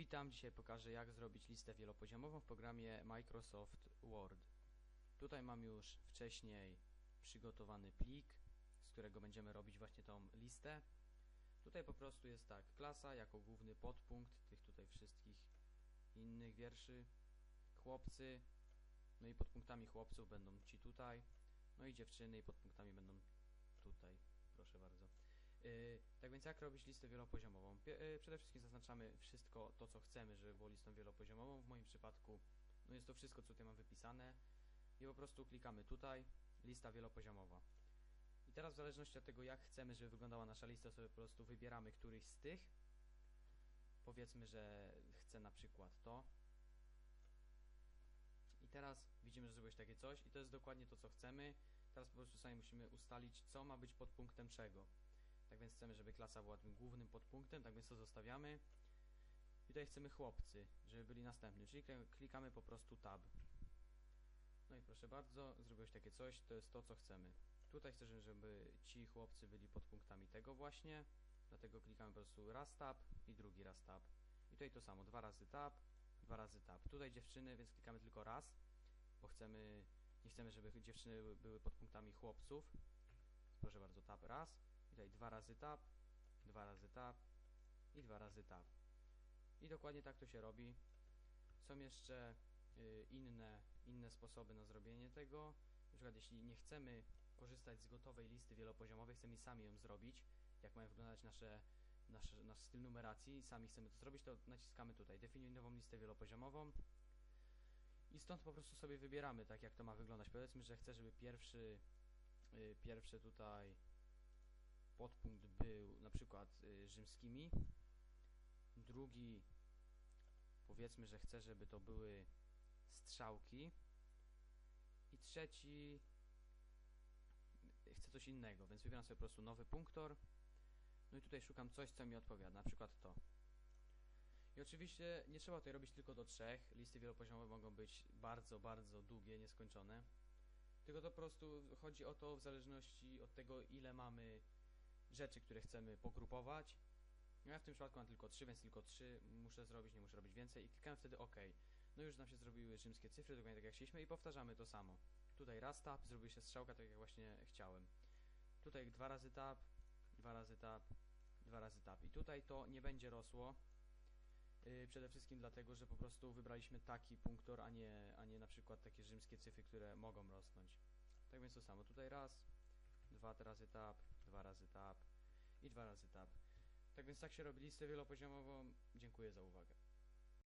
Witam, dzisiaj pokażę jak zrobić listę wielopoziomową w programie Microsoft Word. Tutaj mam już wcześniej przygotowany plik, z którego będziemy robić właśnie tą listę. Tutaj po prostu jest tak, klasa jako główny podpunkt tych tutaj wszystkich innych wierszy, chłopcy, no i podpunktami chłopców będą ci tutaj, no i dziewczyny i podpunktami będą tutaj, proszę bardzo. Yy, tak więc jak robić listę wielopoziomową? Yy, przede wszystkim zaznaczamy wszystko to, co chcemy, żeby było listą wielopoziomową. W moim przypadku no jest to wszystko, co tutaj mam wypisane i po prostu klikamy tutaj, lista wielopoziomowa. I teraz w zależności od tego, jak chcemy, żeby wyglądała nasza lista, sobie po prostu wybieramy któryś z tych. Powiedzmy, że chcę na przykład to. I teraz widzimy, że zrobiłeś takie coś i to jest dokładnie to, co chcemy. Teraz po prostu sami musimy ustalić, co ma być podpunktem czego. Tak więc chcemy, żeby klasa była tym głównym podpunktem, tak więc to zostawiamy. I tutaj chcemy chłopcy, żeby byli następni, czyli kli- klikamy po prostu tab. No i proszę bardzo, zrobiłeś takie coś, to jest to, co chcemy. Tutaj chcemy, żeby ci chłopcy byli podpunktami tego właśnie, dlatego klikamy po prostu raz tab i drugi raz tab. I tutaj to samo, dwa razy tab, dwa razy tab. Tutaj dziewczyny, więc klikamy tylko raz, bo chcemy, nie chcemy, żeby dziewczyny były podpunktami chłopców. Proszę bardzo, tab raz, i tutaj dwa razy tab, dwa razy tab i dwa razy tab. I dokładnie tak to się robi. Są jeszcze y, inne, inne sposoby na zrobienie tego. Na przykład jeśli nie chcemy korzystać z gotowej listy wielopoziomowej, chcemy sami ją zrobić, jak mają wyglądać nasze, nasze, nasz styl numeracji, sami chcemy to zrobić, to naciskamy tutaj definiuj nową listę wielopoziomową i stąd po prostu sobie wybieramy, tak jak to ma wyglądać. Powiedzmy, że chcę, żeby pierwszy, y, pierwszy tutaj podpunkt był na przykład y, rzymskimi. Drugi powiedzmy, że chcę, żeby to były strzałki. I trzeci chcę coś innego, więc wybieram sobie po prostu nowy punktor. No i tutaj szukam coś, co mi odpowiada, na przykład to. I oczywiście nie trzeba tutaj robić tylko do trzech. Listy wielopoziomowe mogą być bardzo, bardzo długie, nieskończone. Tylko to po prostu chodzi o to w zależności od tego, ile mamy rzeczy, które chcemy pogrupować. Ja w tym przypadku mam tylko 3, więc tylko 3 muszę zrobić, nie muszę robić więcej i klikam wtedy OK. No już nam się zrobiły rzymskie cyfry, dokładnie tak jak chcieliśmy i powtarzamy to samo. Tutaj raz tab, zrobi się strzałka tak jak właśnie chciałem. Tutaj dwa razy tab, dwa razy tab, dwa razy tab. I tutaj to nie będzie rosło. Yy, przede wszystkim dlatego, że po prostu wybraliśmy taki punktor, a nie, a nie na przykład takie rzymskie cyfry, które mogą rosnąć. Tak więc to samo. Tutaj raz, dwa razy tab, dwa razy tab i dwa razy tab. Tak więc tak się robi listę wielopoziomową. Dziękuję za uwagę.